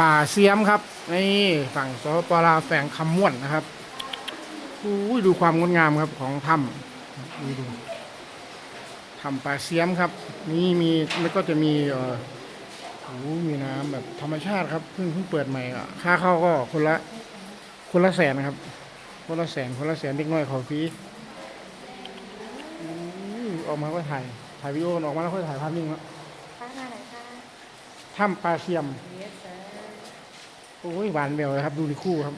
ป่าเสียมครับนี่ฝั่งสปปลาวแฝงคำม่วนนะครับอู้ยดูความงดงามครับของถ้ำดูดูถ้ำป่าเสียมครับ นี่มีแล้วก็จะมีเอ่อโอ้ยมีน้ำแบบธรรมชาติครับเพิ่งเพิ่งเปิดใหม่อะค่าเข้าก็คนละคนละแสนนะครับ คนละแสนคนละแสนเด็กน้อยขอฟรีอู้ยออกมาก็ถ่ายถ่ายวิดีโอออกมาแล้วค่อยถ่ายภาพนิ่งแล้วค่ะมาไหนคะถ้ำปลาเสียม Yes sir โอ้ยหวานแหววเลยครับ ดูในคู่ครับ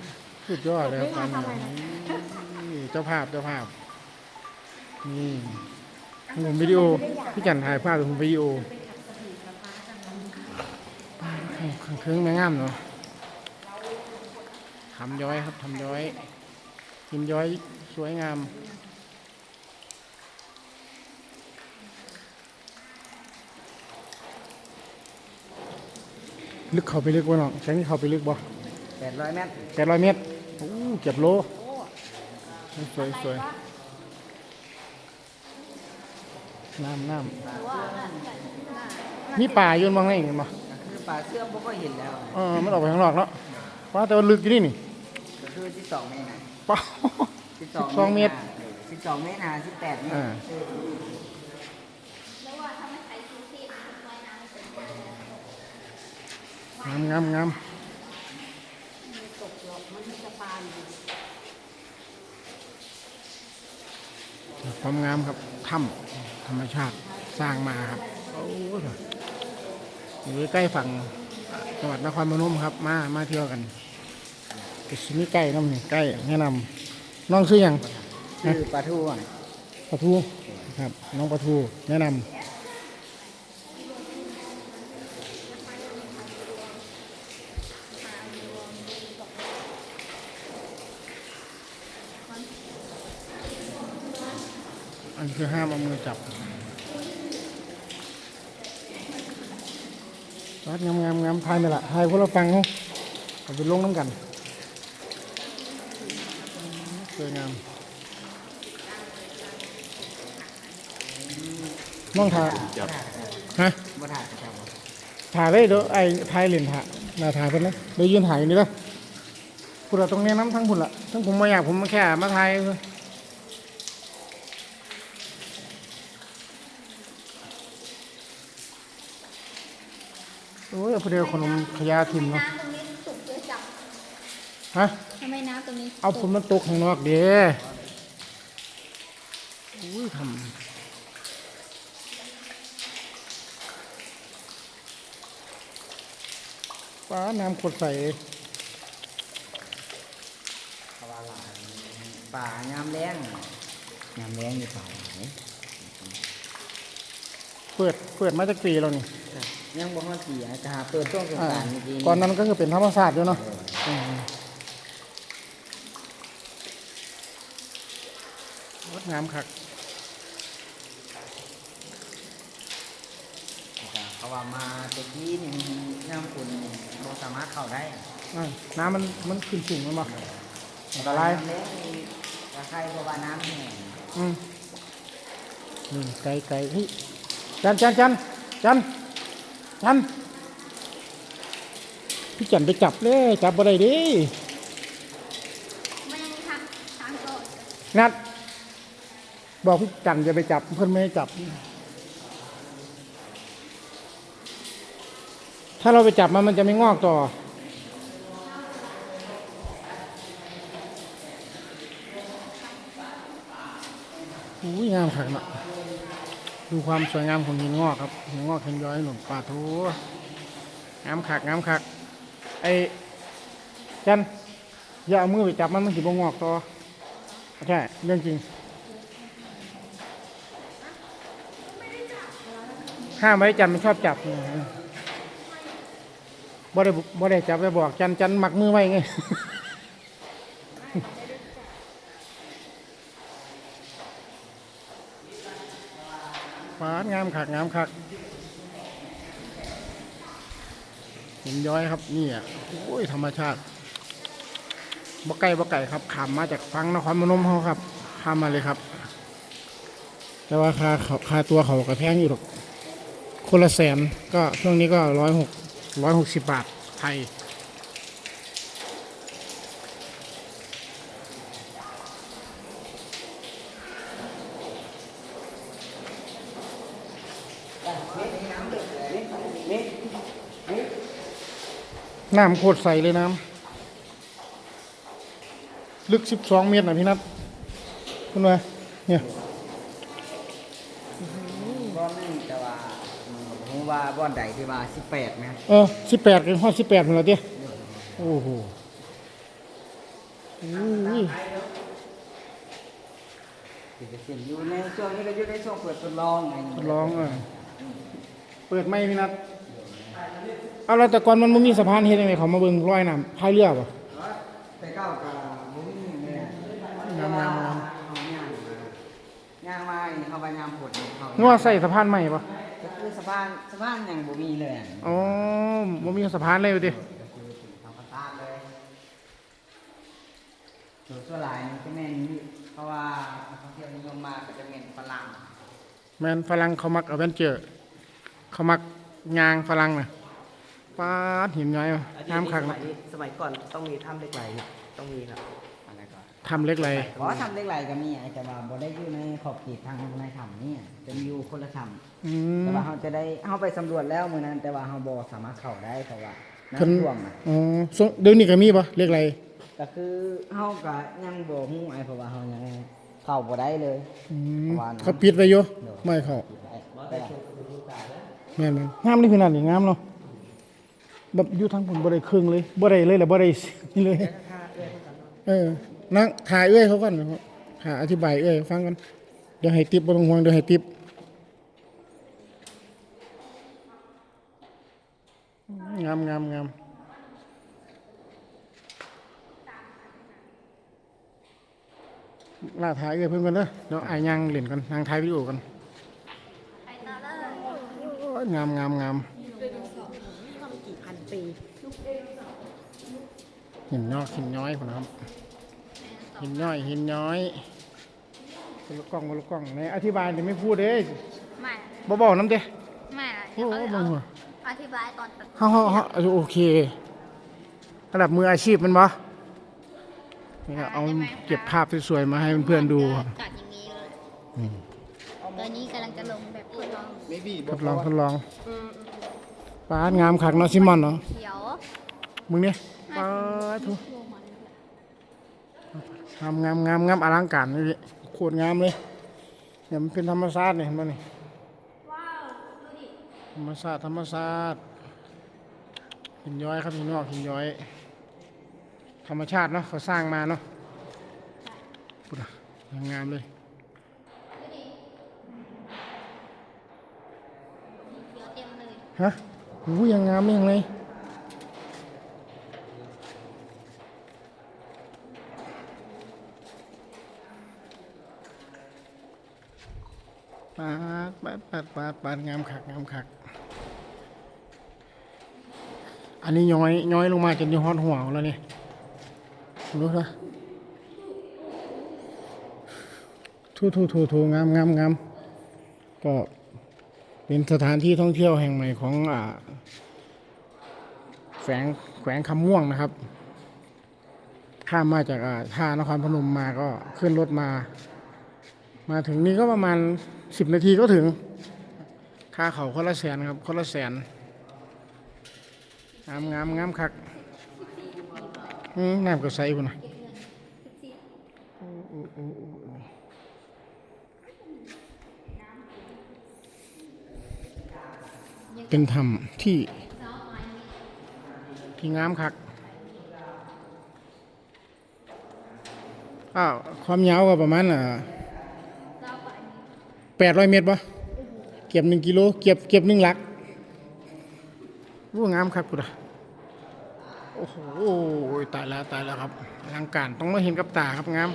สุดยอดเลยครับหผมวานไม่แหวมาวทำอะไรนะนี่เจ้าภาพเจ้าภาพ นี่ผมวิดีโอพี่จันถ่ายภาพเป็นผมวิดีโอขังเครื่องแม่งามเนาะทำย้อยครับทำย้อยหินย้อยสวยงาม ลึกเข้าไปลึกบ่น้องแสงนี่เข้าไปลึกบ่แปดร้อยเมตรแปดร้อยเมตรโอ้เก็บโลสวยสวยน้ำน้ำมีป่าโยนมองไงเห็นบ่คือป่าเสื้อมบ่ก็เห็นแล้วเออมันออกไปข้างนอกแล้วว่าแต่ว่าลึกอยู่นี่นี่ก็คือที่สองเมตรนะเป้าสิบสองเมตรสิบสองเมตรหาสิบแปดเมตร อ่า งามงามงามความงามครับถ้ำธรรมชาติสร้างมาครับโอ้ยอยู่ใกล้ฝั่งจังหวัดนครพนมครับ มามาเที่ยวกันกิสมิใกล้น้ำนี่ใกล้แนะนำน้องชื่อหยังคือปลาทูอะปลาทูครับ น้องปลาทูแนะนำ นคือห้ามเอามือจับวัดงามงามงามทายนี่แหละทายพวกเราฟังเขาเอาไปลงน้ำกันสวยงามน้องถ่ายฮะบ่ถ่ายครับถ่ายเลยเดี๋ยวไอ้ถ่ายเหรียญถ่ายน่าถ่ายไปเลยเดี๋ยวยืนถ่ายอยู่นี่ละคุณเราตรงนี้น้ำทั้งคุณละทั้งผมมาอยากผมมาแค่มาถ่ายเพื่อ โอ้ยเอาไปเดียวขนมขยะทิมเนาะน้ำตรงนี้สุกเลยจับฮะทำไมน้ำตรงนี้เอาผมมันตกข้างนอกเด้อุ้ยทำป้าน้ำขวดใสเขาว่าหลายป่ายามแรงยามแรงอยู่ป่าหลายเปิดเปิดมาจากปีแล้วนี่ ยังบ่ฮอดปีอะจะหาเปิดช่วงสงอ่ากรานต์เมื่อกี้ก่อนนั้นก็คือเป็นธรรมศาสตร์อยู่เนาะมงดงามคักเขาว่ามาตะกี้นี่น้ำคุณบ่สามารถเข้าได้อ่าน้ำมันมันขึ้นสูงมันบ่อันตรายยามแรงนี่ราคาเพราะว่าน้ำแห้งอืมนี่ไก่ไก่เฮ้ยจันจันจันจัน จันพี่จันไปจับเลยจับอะไรดิไม่ทางทางก่อนนัด บอกพี่จันจะไปจับเพื่อนไม่ให้จับ ถ้าเราไปจับมันมันจะไม่งอกต่ออุ้ยงามขักนะ ดูความสวยงามของหินงอกครับหินงอกหินย้อยหนุ่มป่าทูงามขักงามขักไอ้จันอย่าเอามือไปจับมันมันสิบงอกต่อใช่เรื่องจริงห้ามไว้จันมันชอบจับบ่ได้บ่ได้จับไปบอกจันจันหมักมือไว้ไง ดงามคักงามคักหินย้อยครับนี่อะโอ้ยธรรมชาติบ่ไก่บ่ไก่ครับขามมาจากฟังนครพนมเขาครับข้ามมาเลยครับ แต่ว่าค่าค่าตัวเขาก็แพงอยู่หรอกคนละแสนก็ช่วงนี้ก็ร้อยหกร้อยหกสิบบาทไทย น้ำโคตรใสเลยน้ำลึก12เมตรนะพี่นัทคุณว่าเนี่ยบ่อนนึงแต่ว่าผมว่าบ่อนใดที่ว่า18นะเออ18กันฮอด18พุ่นละเด้โอ้โหอุ้ยที่จะเห็นอยู่ในช่วงนี้ก็อยู่ในช่วงเปิดทดลองไงทดลองเออเปิดไม่พี่นัท เอาแล้วแต่ก่อนมันบ่มีสะพานเฮ็ดยังไงเขามาเบิ่งร้อยน้ำพายเรือป่ะแต่เก้าก็บ่มีแม่งเอาย่างาย่างมาเขาว่ายามผลเขานึกว่าใส่สะพานใหม่ป่ะก็คือสะพานสะพานยังบ่มีเลยอะอ๋อบ่มีสะพานเลยด้ก็คือทำกระตาเลยส่วนส่วนหลายนี่ก็แม่นเพราะว่านักท่องเที่ยวนิยมมากก็จะเป็นฝรั่งแม่นฝรั่งเขามักอเวนเจอร์เขามักยางฝรั่งน่ะ ปาดหินย้อยว่ะน้ำขังสมัยนี้สมัยก่อนต้องมีถ้ำเหล็กไหลเนี่ยต้องมีครับอะไรก่อนทำเล็กไรขอทำเล็กไรก็มีแต่ว่าบ่ได้อยู่ในขอบเขตทางในถ้ำนี่จะมีอยู่คนละถ้ำอืมแต่ว่าเราจะได้เข้าไปสำรวจแล้วมื้อนั้น แต่ว่าเราบ่สามารถเข้าได้เพราะว่าเพิ่นน้ำท่วมอะอ๋อส่งเดี๋ยวนี้ก็มีป่ะเล็กไรก็คือเฮาก็ยังบ่ฮู้ไอ้เพราะว่าเฮายังเข้าบ่ได้เลยอืมว่าน้ำเขาปิดไว้อยู่ไม่เขาแม่นแม่นงามนี่ขนาดนี้งามเนาะ แบบอยู่ทางผมบ่ได้ครึ่งเลยบ่ได้เลยแหละบ่ได้นี่เลย เออนั่งถ่ายเอ้ยเขาก่อนนะครับหาอธิบายเอ้ยฟังกันเดี๋ยวให้ติปบ่ต้องห่วงเดี๋ยวให้ติปงามงามงามล่าถ่ายเอ้ยเพิ่นกันเด้อเดี๋ยวอายยังเล่นกันนางถ่ายวิดีโอกันไปต่อเลยโอ้ยงามงามงามต้อง กี่พันปีหินยอกหินย้อยพุ่นนะครับหินย้อยหินย้อยบนลูกกล้องบนลูกกล้องในอธิบายเดี๋ยวไม่พูดเด้ไม่บ่บอกน้ำเด้ไม่ละโอ้เดี๋ยวเขาโหเอาอธิบายตอนตัดเฮาเฮาเฮาโอเคระดับมืออาชีพมันบ่นี่ก็เอาเก็บภาพสวยๆมาให้เพื่อนๆดูครับตัดอย่างนี้เลยตอนนี้กำลังจะลงแบบทดลองทดลองทดลอง ปาดงามคักเนาะซิมอนเนาะเขียวมึงเนี่ยปาดทุงามงามงามงามอลังการเลยโคตรงามเลยเนี่ยมันเป็นธรรมชาติเนี่ยเห็นป่ะนี่ธรรมชาติธรรมชาติหินย้อยครับหินงอกหินย้อย ธรรมชาติเนาะเขาสร้างมาเนาะปุ๊ดอะยังงามเลยเขียวเต็มเลยฮะ หูยังงามไม่ยังเลยปาดปาดปาดปาดปาดงามคักงามคัก อันนี้ย้อยย้อยลงมาจนยู่ฮอหัวแล้วเนี่ยรู้ละทูทูทูทูงามงามงามก็ เป็นสถานที่ท่องเที่ยวแห่งใหม่ของอแฝงแขวงคำม่วงนะครับ ข้ามมาจากอ่าท่านครพนมมาก็ขึ้นรถมา มาถึงนี่ก็ประมาณสิบนาทีก็ถึง ค่าเขาคนละแสนครับคนละแสนงามงามงามคักอืมน้ำก็ใสพุ่นนะโอ้โอ้โอ้โอ้โอ้ เป็นธรรมที่ ที่งามคักอ้าวความยาวก็ประมาณอะแปดร้อยเมตรปะเก็บหนึ่งกิโลเก็บเก็บหนึ่งหลักรูงามครับคุณอะโอ้โหตายแล้วตายแล้วครับอลังการต้องมาเห็นกับตาครับงาม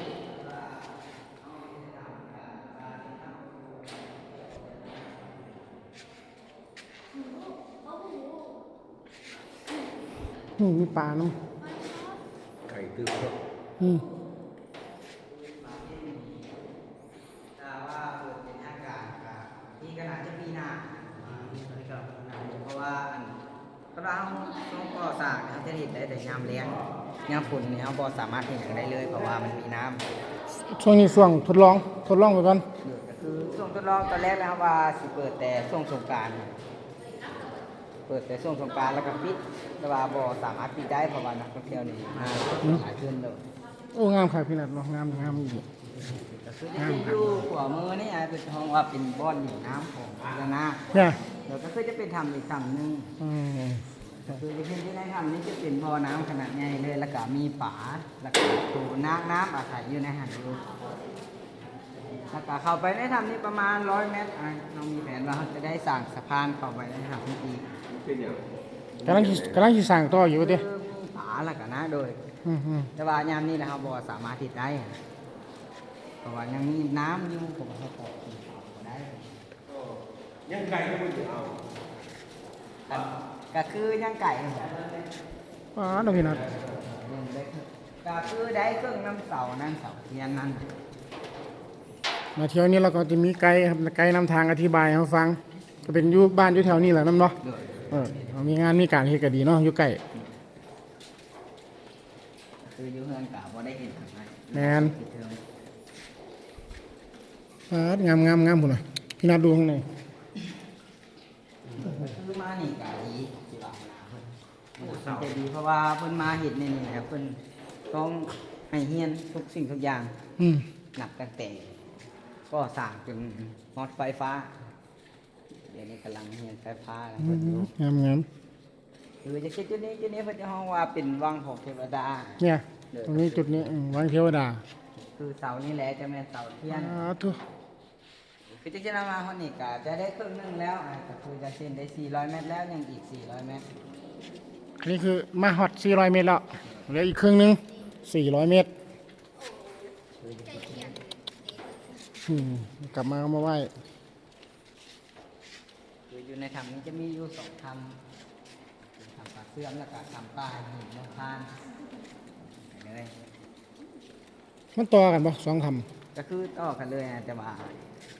นี่มีปลาเนาะไข่ตื้อครับอืมถ้าว่าเปิดเป็นทางการก็นี่ก็น่าจะปีหน้าเพราะว่าอันกำลังต้องก่อสร้างนะครับจะเห็นได้แต่ยามแล้งยามฝนเนี่ยเราบ่สามารถเห็นอย่างได้เลย เพราะว่ามันมีน้ำช่วงนี้ช่วงทดลองทดลองไปก่อนก็คือช่วงทดลองตอนแรกนะครับว่าสิเปิดแต่ช่วงสงกราร เปิดแต่ช่วงสงกรารแล้วก็ปิดแต่ว่าบ่สามารถปิดได้เพราะว่านักท่องเที่ยวนี่มาหลายขึ้นเลยโอ้งามค่ะพี่นัดเนาะงามงามอีกก็คือจะเป็นอยู่หัวมือนี่อะเป็นห้องว่าเป็นบ่อนหนีน้ำของพญานาคเนี่ยแล้วก็คือจะเป็นทำอีกทำหนึงอืมก็คือที่ที่ได้ทำนี่จะเป็นบ่อน้ำขนาดใหญ่เลย แล้วก็มีป่าแล้วก็ตูน้ำน้ำอาศัยอยู่ในหันอยู่แล้วก็เข้าไปได้ทำนี่ประมาณร้อยเมตรอะเรามีแผนว่าเราจะได้สั่งสะพานเข้าไปได้ทำนี่อีก เป็นอย่างกำลังสิกำลังสิสั่งต่ออยู่เด้คือมีป่าแล้วก็นะโดย อืมอืมแต่ว่ายามนี้นะครับบ่สามารถติดได้อะเพราะว่ายังมีน้ำอยู่ผมก็ขอกินข้าวบ่ได้ยังไก่ก็ไม่จะเอาก็ก็คือยังไก่ครับอ๋อเนาะพี่นัดยังได้ก็คือได้เครื่องน้ำเสานั่นเสาเทียนนั่นมาเที่ยวนี้เราก็จะมีไกด์ครับไกด์นำทางอธิบายให้เราฟัง ก็เป็นอยู่บ้านอยู่แถวนี้แหละน้ำเนาะโดย เออเอามีงานมีการเฮ็ดก็ดีเนาะอยู่ใกล้คืออยู่เฮือนกะบ่ได้เห็นทางไหนแม่นปิดเทอมฟาดงามงามงามพุ่นน่ะพี่นัดดูข้างในคือมานี่กะดีสิว่าเพิ่นเพิ่นจะดีเพราะว่าเพิ่นมาเห็นในนี่นะครับเพิ่นต้องให้เฮียนทุกสิ่งทุกอย่างอืมหนักตั้งแต่ก็สร้างจนฮอตไฟฟ้าเดี๋ยวนี้กำลังเฮียนไฟฟ้าแล้วอืเพิ่นอยู่มงามงามคือจะคิดจุดนี้จุดนี้เพิ่นจะห้องว่าเป็นวังของเทวดา เนี่ย ตรงนี้จุดนี้อืมวังเทวดาคือเสานี่แหละจะเป็นเสาเทียน อ่าทุคือจะจะนำมาคนนี้ก็จะได้ครึ่งหนึงแล้วอะก็คือจะเส้นได้ 400 เมตรแล้วยังอีก 400 เมตรอันนี้คือมาฮอต400 เมตรแล้วเหลืออีกครึ่งหนึง400 เมตรอืมกลับมาเอามาไหว้ คืออยู่ในถ้ำนี้จะมีอยู่สองถ้ำคือถ้ำปลาเสื่อมแล้วก็ถ้ำปลาหินน้ำพานไปเลยมันต่อกันบ่สองคำก็คือต่อกันเลยอะแต่ว่า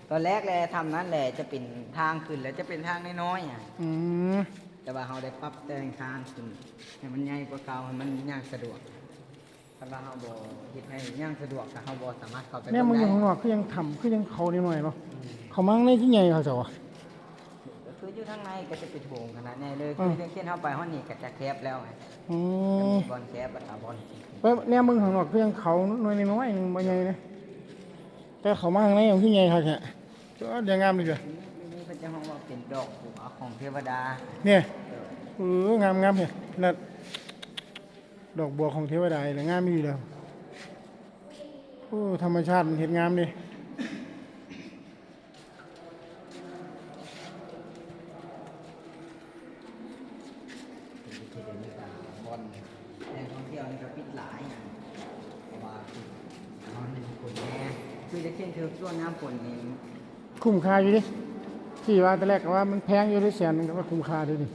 ตอนแรกเลยทำนั้นแหละจะเป็นทางขึ้นแล้วจะเป็นทางน้อยๆอะอืมแต่ว่าเราได้ปรับแต่งทางขึ้นให้มันใหญ่กว่าเก่าให้มันย่างสะดวกถ้าว่าเราบ่เฮ็ดให้ย่างสะดวกก็เราบ่สามารถเข้าไปเนี่ยมึงอยู่ได้ข้างนอกคือยังทำคือยังเขานิดหน่อยเนาะเขามั่งในที่ใหญ่เขาจะวะก็คืออยู่ ทางในก็จะเป็นโถงขนาดใหญ่เลยอืคือมเรื่องเช่นเข้าไปห้องนี้ก็จะแคบแล้วไงอืจะมมีบอลแคบบัตรบอลเว้ยเนี่ยมึงข้างนอกคือยังเขาหน่อยน้อยๆหนึงบ่ใหญ่นะแต่เขามาข้างในยังที่ใหญ่ครับแค่ก็เดี๋ยวงามดีกว่านี่นี่เป็นจะห้องว่าเป็นดอกบัวของเทวดาเนี่ยเอองามงามเนี่ยนั่นดอกบัวของเทวดาเลยงามอยู่แล้วโอ้ธรรมชาติมันเห็นงามดิ ที่เป็นนี่ก็บอลแหล่งท่องเที่ยวนี่ก็ปิดหลายอย่างเพราะว่าตอนนี้ฝนแน่คือจะเช่นคือ ช่วงน้ำฝนนี่คุ้มค่าอยู่ดิที่ว่าแต่แรกก็ว่ามันแพงอยู่ที่แสนนึงก็ว่าคุ้มค่าด้วยดิ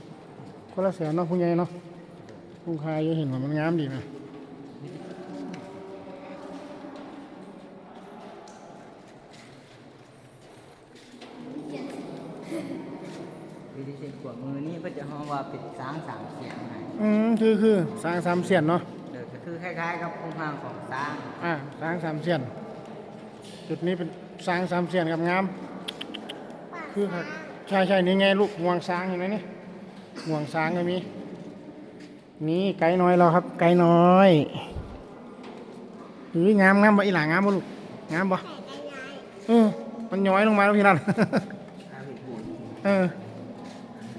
คนละแสนเนาะผู้ใหญ่เนาะคุ้มค่าอยู่เห็นว่ามันงามดีนะคือจะเช่นขวดมือนี่ก็จะห้องว่าเป็นช้างสามเสียงไงอืมคือคือสร้างสามเสียนเนาะเออก็คือคล้ายๆกับโครงสร้างของช้างอ่าสร้างสามเสียนจุดนี้เป็น สร้างสามเสียนกับงาม คือครับใช่ใช่นี่ไงลูกงวงช้างเห็นไหมนี่งวงช้างก็มี นี่ไก่น้อยเราครับ ไก่น้อยอุ้ยงามงามบ่อีหลางามบ่ลูกงามบ่เออมันย้อยลงมาแล้วพี่นันเออ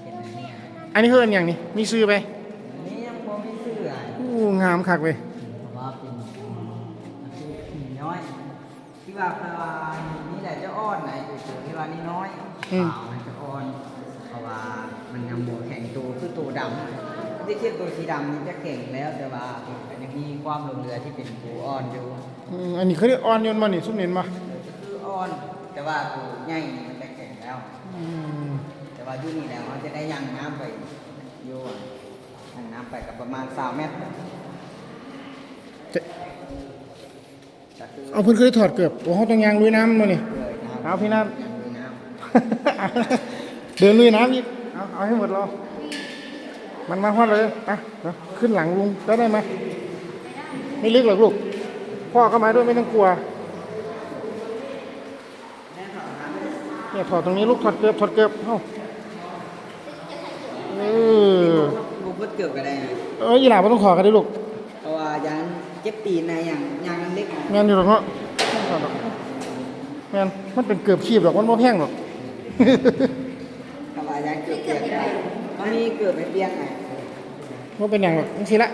เป็นอันเนี้ยอันนี้คืออันอย่างนี้มีซื้อไปอันนี้ยังบ่มีชื่ออะไรอู้งามคักเว้ยเพราะว่าเป็นคือหินน้อยที่ว่า อยขาวมันจะอ่อน เพราะว่ามันยังบ่แข็งตัวคือตัวดำที่เช่นตัวสีดำนี่จะแข็งแล้วแต่ว่ามันยังมีความหลงเหลือที่เป็นตัวอ่อนอยู่อืมอันนี้เขาเรียกออนยนต์บ่นี่ซุ่มเน้นบ่คืออ่อน แต่ว่าตัวใหญ่นี่มันจะแข็งแล้ว อืมแต่ว่าอยู่นี่แล้วมันจะได้ยังน้ำไปอยู่อะยังน้ำไปกับประมาณ3เมตรจะก็คือเอาเพิ่นเคยถอดเกือบโอ้เขาต้องยางลุยน้ำมานี่ เลยน้ำเอาพี่นัทยังลุยน้ เดินลุยน้ำอีกเอาเอาให้หมดเรา มันมาฮอดเลยไปเดี๋ยวขึ้นหลังลุงได้ได้ไหมไม่ลึกหรอกลูก พ่อก็มาด้วยไม่ต้องกลัวเนี่ยถอดตรงนี้ลูกถอดเกือบถอดเกือบเอ้าเออเกือบก็ได้นะเอ้ยอีหลาบ่ต้องขอกันเด้อลูกเพราะว่ายันเจ็บตีนในอย่างอย่างนั้นเล็กนะ แม่นอยู่หรอกเนาะบ่ต้องขอดอกแม่นมันเป็นเกือบขีบดอกมันบ่แพงหรอก เพราะว่ายันเกือบเปียกได้มันมีเกือบไม่เปียกไงว่าเป็นอย่างแบบนี้สิละ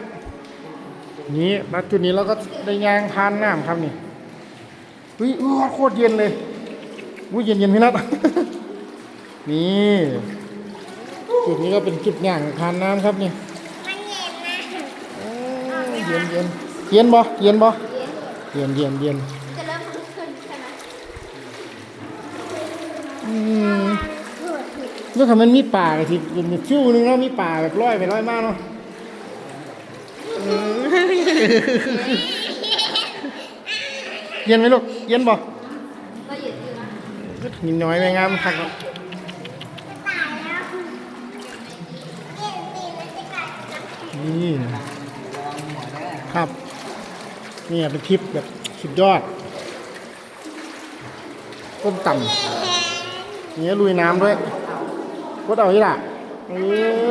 นี่มาจุดนี้เราก็ได้ยางทานน้ำครับนี่อุ้ยอู้โคตรเย็นเลยอุ้ยเย็นเย็นพี่นัทนี่จุดนี้ก็เป็นจุดย่างทานน้ำครับนี่มันเย็นนะโอ้ยเย็นเย็นเย็นบ่เย็นบ่เย็นเย็นเย็นจะเริ่มขึ้นใช่ไหม อืม แล้วทำไมมันมีป่ากันทีเป็นฟิวหนึงแล้วมีป่าแบบร้อยไปร้อยมากเนาะเออเย็นไหมลูก เย็นบ่ก็เย็นอยู่นะนิดน้อยไม่งามคักเนาะตายแล้วเย็นดีมันจะกัดจับนี่ระวังหัวได้ครับนี่เป็นคลิปแบบสุดยอดก้มต่ำ นี่ลุยน้ำด้วยก็เอาอีหล่ะเอ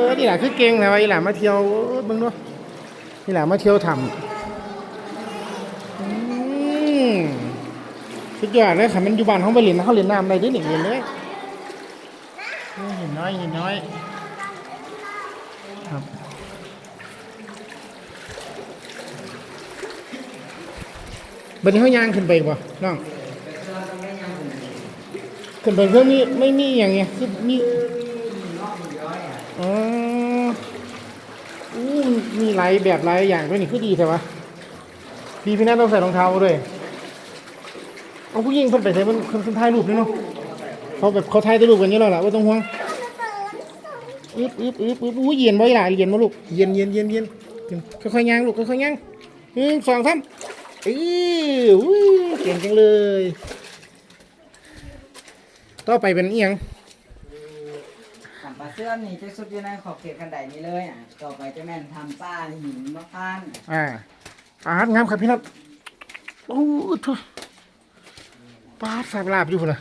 อนี่แหละคือเก่งนะว่าอีหล่ะมาเที่ยวเออมึงด้วยนี่แหละมาเที่ยวทำอืมสุดยอดเลยค่ะมันอยู่บ้านเขาไปเล่นนะเขาเล่นน้ำได้ด้หนึ่งเล่นเลยเออเห็นน้อยเห็นน้อยครับบันี้เขายางขึ้นไปบ่น้อง ขึ้นไปเพื่อมีไม่มีอย่างเงี้ยคือมีอ๋ออู้มีหลายแบบหลายอย่างด้วยนี่คือดีใช่ปะพี่พี่นัทต้องใส่รองเท้าด้วยเอาผู้หญิงเพิ่นไปใส่เพิ่นเพิ่นเพิ่นถ่ายรูปนี่เนาะเขาแบบเขาถ่ายแต่รูปกันเยอะแล้วล่ะว่าต้องห่วงอึ๊บอึ๊บอึ๊บอึ๊บอู้เย็นบ่อีหล่ะเย็นบ่ลูกเย็นเย็นเย็นเย็นค่อยๆย่างลูกค่อยๆย่างหนึ่งสองสามอืออุ้ยเก่งจังเลย ต่อไปเป็นเอียงสัมปลาเสื่อมนี่จะสุดอยู่ในขอบเขตกันไดนี้เลยอะต่อไปจะแม่นทำป้าหินมะพร้านอ่าอาหารงามครับพี่นัทโอ้ทุปลาสาบลาบอยู่พุ่นน่ะ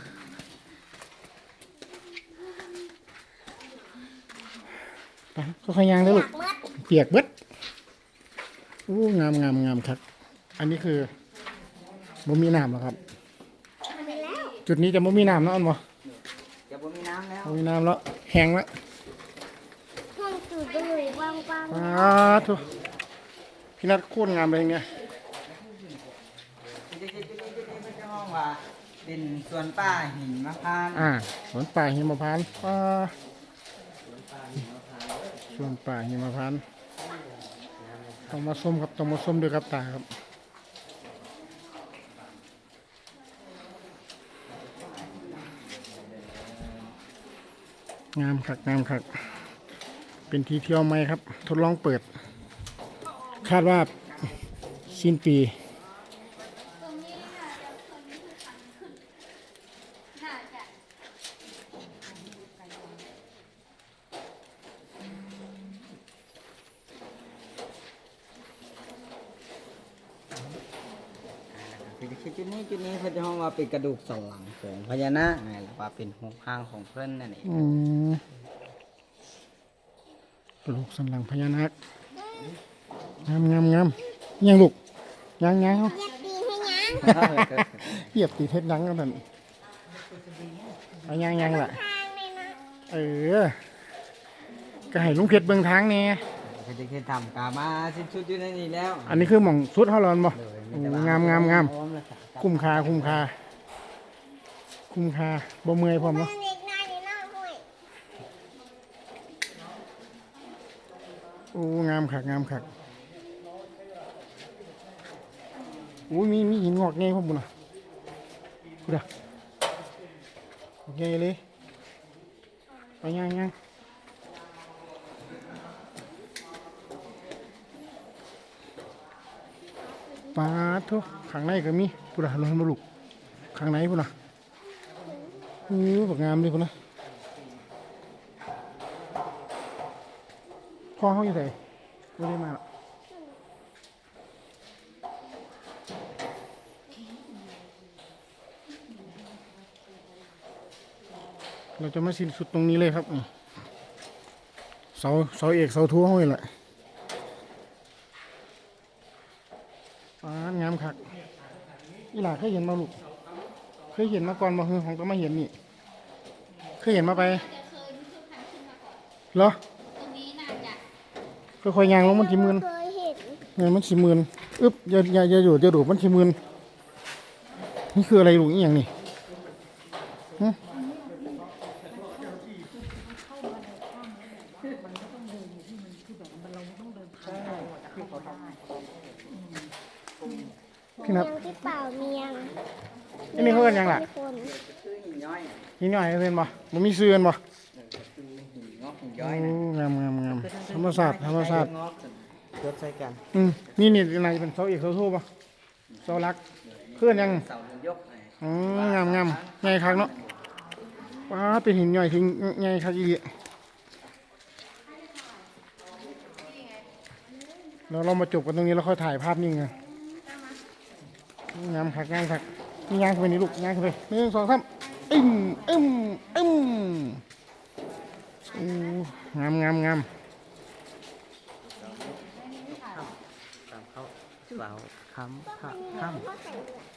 ไปค่อยๆย่างเด้อลูกเปียกเบิดโอ้งามงามงามครับ อันนี้คือบ่มีน้ำแล้วครับไปแล้วจุดนี้จะบ่มีน้ำแล้วอันบ่จะบ่มีน้ำ แล้วบ่มีน้ำแล้วแห้งแล้วห้องสูดบุหรี่ว่างปลาทุพี่นัทโคตรงามเลยเนี่ยจุดนี้จุดนี้จุดนี้เป็นห้องว่าเป็นสวนป้าหินมะพร้านอ่าสวนป่าหิมพานต์ป่าสวนป่าหิมพานต์ต้องมาส้มครับต้องมาส้มด้วยครับตาครับ งามคักงามคักเป็นที่เที่ยวใหม่ครับ ทดลองเปิด คาดว่าสิ้นปี ๆตรงนี้น่าจะคนที่ทำขึ้นน่าจะ จุดนี้จุดนี้จุดนี้เขาจะห้องว่าเป็น กระดูกสันหลังของพญานาคไงหรือว่าเป็นหกข้างของเพื่อนนั่นเองอืมกระดูกสันหลังพญานาคงามงามงามยังลูกยังยังเอาอยากดีให้ยังเหยียบตีเทศดังกันนั่นเอายังยังล่ะ ทางเลยนะเออ ก็ให้ลุงเพชรเบิ่งทางเนี่ยเขาจะเคยทำกามาสิ้นชุดอยู่ในนี้แล้วอันนี้คือหม่องสุดเฮาร้อนบ่ เลยโอ้งามงามงาม พร้อแล้วค่ะ คุ้มค่าคุ้มค่า คุ้มค่าบ่เมื่อยพร้อมเนาะเด็กนายนี่น้องห้วยโอ้งามคักงามคักโอ้ยมีมีหินงอกไงพร้อมบุญน่ะกูด่ะโอเคเลยไปยังยังปลาทุกข้างในก็มีปุระลงมาลูกข้างในพุ่นน่ะเอือบักงามดีคุณนะพ่อห้อาอยู่ไหนไม่ได้มาหรอกเราจะมาสิ้นสุดตรงนี้เลยครับเสาเสาเอกเสาทั่วห้อยแหละงามคักอีหลาเคยเห็นมาลูก ยเห็นมาก่อนบ่คือของก็มาเห็นนี่ เคยเห็นมาไปจะเคยรู้สึกพันขึ้นมาก่อน เหรอตรงนี้น่าจะค่อยๆยางลงมันสิมืนเคยเห็นเงินมันสิมืนอึ๊บอย่าอย่าอย่าอยู่อย่าดูดมันสิมืนนี่คืออะไรลูกอีหยังนี่หึพี่นับ เมียงที่เปล่าเมียง อันนี้เขากันยังล่ะ มีคน คือหิ่งย้อย นี่หน่อย เพิ่นบ่มันมีเสื้อกันบ่คือหิ่งงอกหิ่งโอ้ย้อยนะงามงามงามธรรมศาสตร์ธรรมศาสตร์งอกยศใส่กันอืมนี่นี่นายเป็นเสาเอกเสาโทป่ะเสาหลักเพื่อนยังเสาหินยกไงอ๋องามงามใหญ่คักเนาะว้าเป็นหินใหญ่ทิ้งใหญ่คักอีหลีแล้วเรามาจบกันตรงนี้แล้วค่อยถ่ายภาพนิ่งกันงามคักงามคักนี่ย่างขึ้นไปนี่ลูกย่างขึ้นไปหนึ่งสองสามอึ้มอึ้มอึ้มโอ้ งามงามงามตามเขาเสาคำคำ